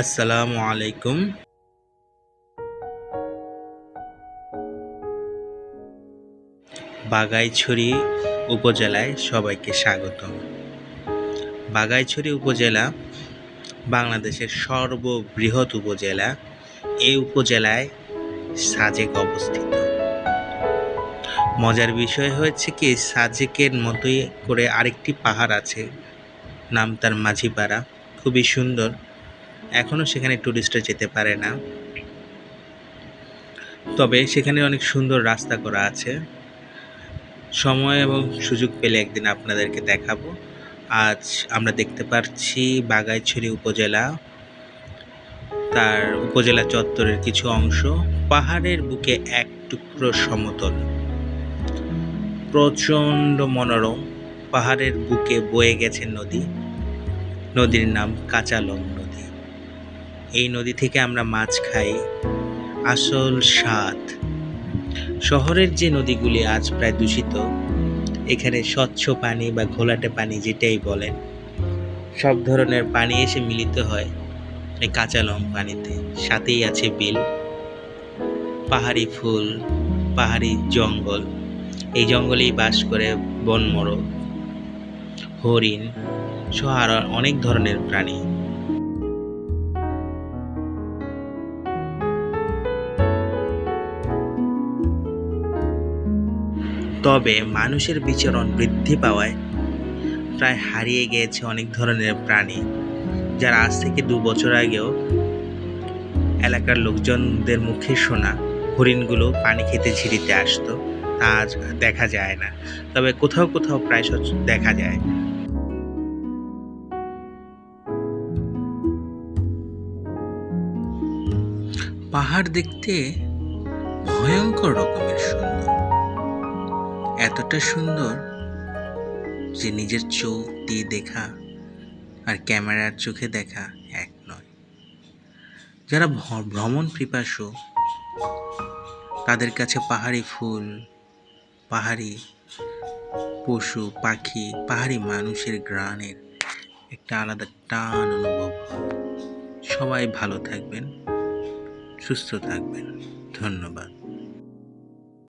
আসসালামু আলাইকুম। বাগাইছড়ি উপজেলায় সবাইকে স্বাগত বাগাইছড়ি উপজেলা বাংলাদেশের সর্ববৃহৎ উপজেলা। এই উপজেলায় সাজেক অবস্থিত। মজার বিষয় হয়েছে কি, সাজেকের মতোই করে আরেকটি পাহাড় আছে, নাম তার মাঝিপাড়া। খুবই সুন্দর। এখনও সেখানে টুরিস্টরা যেতে পারে না। তবে সেখানে অনেক সুন্দর রাস্তা করা আছে। সময় এবং সুযোগ পেলে একদিন আপনাদেরকে দেখাবো। আজ আমরা দেখতে পাচ্ছি বাগাইছড়ি উপজেলা। তার উপজেলা চত্বরের কিছু অংশ পাহাড়ের বুকে এক টুকরো সমতল। প্রচণ্ড মনোরম। পাহাড়ের বুকে বয়ে গেছে নদী। নদীর নাম কাঁচালং নদী। এই নদী থেকে আমরা মাছ খাই। আসল স্বাদ। শহরের যে নদীগুলি আজ প্রায় দূষিত, এখানে স্বচ্ছ পানি বা ঘোলাটে পানি যেটাই বলেন, সব ধরনের পানি এসে মিলিত হয় এই কাঁচা লং পানিতে। সাথেই আছে বিল, পাহাড়ি ফুল, পাহাড়ি জঙ্গল। এই জঙ্গলেই বাস করে বনমোরগ। হরিণ সহ আরও অনেক ধরনের প্রাণী। তবে মানুষের বিচরণ বৃদ্ধি পাওয়ায় প্রায় হারিয়ে গিয়েছে অনেক ধরনের প্রাণী, যারা আজ থেকে দু বছর আগেও এলাকার লোকজনদের মুখে শোনা হরিণগুলো পানি খেতে ঝিরিতে আসতো। তা আজ দেখা যায় না। তবে কোথাও কোথাও প্রায় সচ- দেখা যায়। পাহাড় দেখতে ভয়ঙ্কর রকমের সুন্দর। এতটা সুন্দর যে নিজের চোখ দিয়ে দেখা আর ক্যামেরার চোখে দেখা এক নয়। যারা ভ্রমণ পিপাসু, তাদের কাছে পাহাড়ি ফুল পাহাড়ি পশু, পাখি, পাহাড়ি মানুষের গ্রানের একটা আলাদা টান অনুভব সবাই ভালো থাকবেন, সুস্থ থাকবেন। ধন্যবাদ।